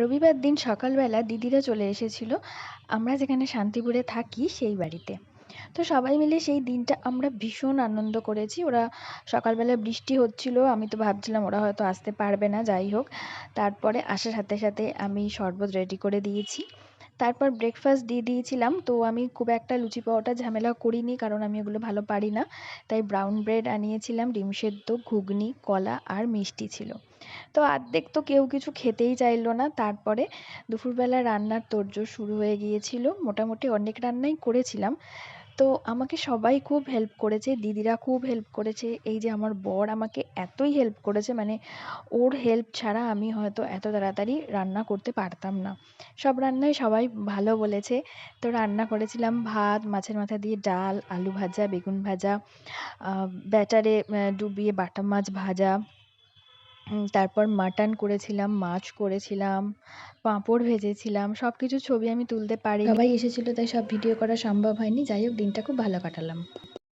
রবিবার দিন সকালবেলা দিদিরা চলে এসেছিল। আমরা যেখানে শান্তিপুরে থাকি সেই বাড়িতে। তো সবাই মিলে সেই দিনটা আমরা ভীষণ আনন্দ করেছি। ওরা সকালবেলা বৃষ্টি হচ্ছিল, আমি তো ভাবছিলাম ওরা হয়তো আসতে পারবে না, যাই হোক। তারপরে আসার সাথে সাথে আমি শরবত রেডি করে দিয়েছি। তারপর ব্রেকফাস্ট দিয়ে দিয়েছিলাম। তো আমি খুব একটা লুচি পাওয়াটা ঝামেলা করিনি, কারণ আমি ওগুলো ভালো পারি না। তাই ব্রাউন ব্রেড আনিয়েছিলাম, ডিম সেদ্ধ, ঘুগনি, কলা আর মিষ্টি ছিল। তো আর্ধেক তো কেউ কিছু খেতেই চাইলো না। তারপরে দুপুরবেলা রান্নার তোড়জোড় শুরু হয়ে গিয়েছিল। মোটামুটি অনেক রান্নাই করেছিলাম। তো আমাকে সবাই খুব হেল্প করেছে, দিদিরা খুব হেল্প করেছে। এই যে আমার বর আমাকে এতই হেল্প করেছে মানে ওর হেল্প ছাড়া আমি হয়তো এত তাড়াতাড়ি রান্না করতে পারতাম না। সব রান্নাই সবাই ভালো বলেছে। তো রান্না করেছিলাম ভাত, মাছের মাথা দিয়ে ডাল, আলু ভাজা, বেগুন ভাজা ব্যাটারে ডুবিয়ে বাটা মাছ ভাজা। তারপর মাটন করেছিলাম, মাছ করেছিলাম, পাঁপড় ভেজেছিলাম সব কিছু ছবি আমি তুলতে পারি সবাই এসেছিল, তাই সব ভিডিও করা সম্ভব হয়নি। যাই হোক, দিনটা খুব ভালো কাটালাম।